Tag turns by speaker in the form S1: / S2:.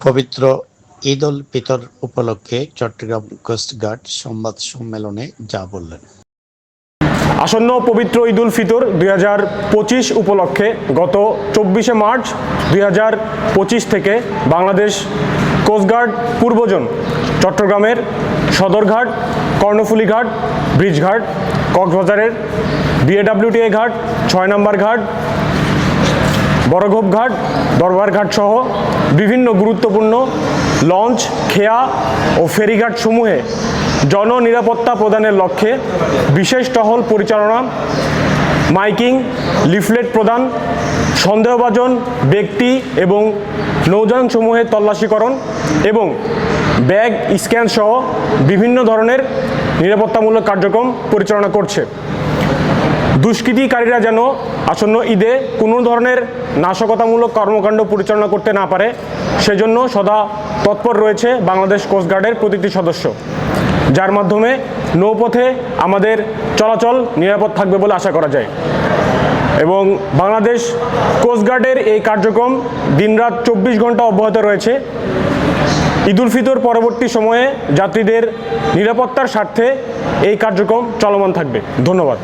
S1: পবিত্র ঈদ উল ফিতর উপলক্ষে চট্টগ্রাম কোস্টগার্ড সংবাদ সম্মেলনে যা বললেন।
S2: আসন্ন পবিত্র ঈদুল ফিতর দু হাজার পঁচিশ উপলক্ষে গত চব্বিশে মার্চ দুই হাজার পঁচিশ থেকে বাংলাদেশ কোস্টগার্ড পূর্বজন চট্টগ্রামের সদরঘাট, কর্ণফুলী ঘাট, ব্রিজঘাট, কক্সবাজারের বিএডাব্লিউটিএ ঘাট, ছয় নম্বর ঘাট বড়ঘোপ ঘাট দরবার ঘাট সহ বিভিন্ন গুরুত্বপূর্ণ লঞ্চ, খেয়া ও ফেরিঘাট সমূহে জননিরাপত্তা প্রদানের লক্ষ্যে বিশেষ টহল পরিচালনা, মাইকিং, লিফলেট প্রদান, সন্দেহভাজন ব্যক্তি এবং নৌযান সমূহের তল্লাশিকরণ এবং ব্যাগ স্ক্যান সহ বিভিন্ন ধরনের নিরাপত্তামূলক কার্যক্রম পরিচালনা করছে। দুষ্কৃতিকারীরা যেন আসন্ন ঈদে কোনো ধরনের নাশকতামূলক কর্মকাণ্ড পরিচালনা করতে না পারে, সেজন্য সদা তৎপর রয়েছে বাংলাদেশ কোস্টগার্ডের প্রতিটি সদস্য, যার মাধ্যমে নৌপথে আমাদের চলাচল নিরাপদ থাকবে বলে আশা করা যায়। এবং বাংলাদেশ কোস্টগার্ডের এই কার্যক্রম দিনরাত চব্বিশ ঘণ্টা অব্যাহত রয়েছে। ঈদুল ফিতর পরবর্তী সময়ে যাত্রীদের নিরাপত্তার স্বার্থে এই কার্যক্রম চলমান থাকবে। ধন্যবাদ।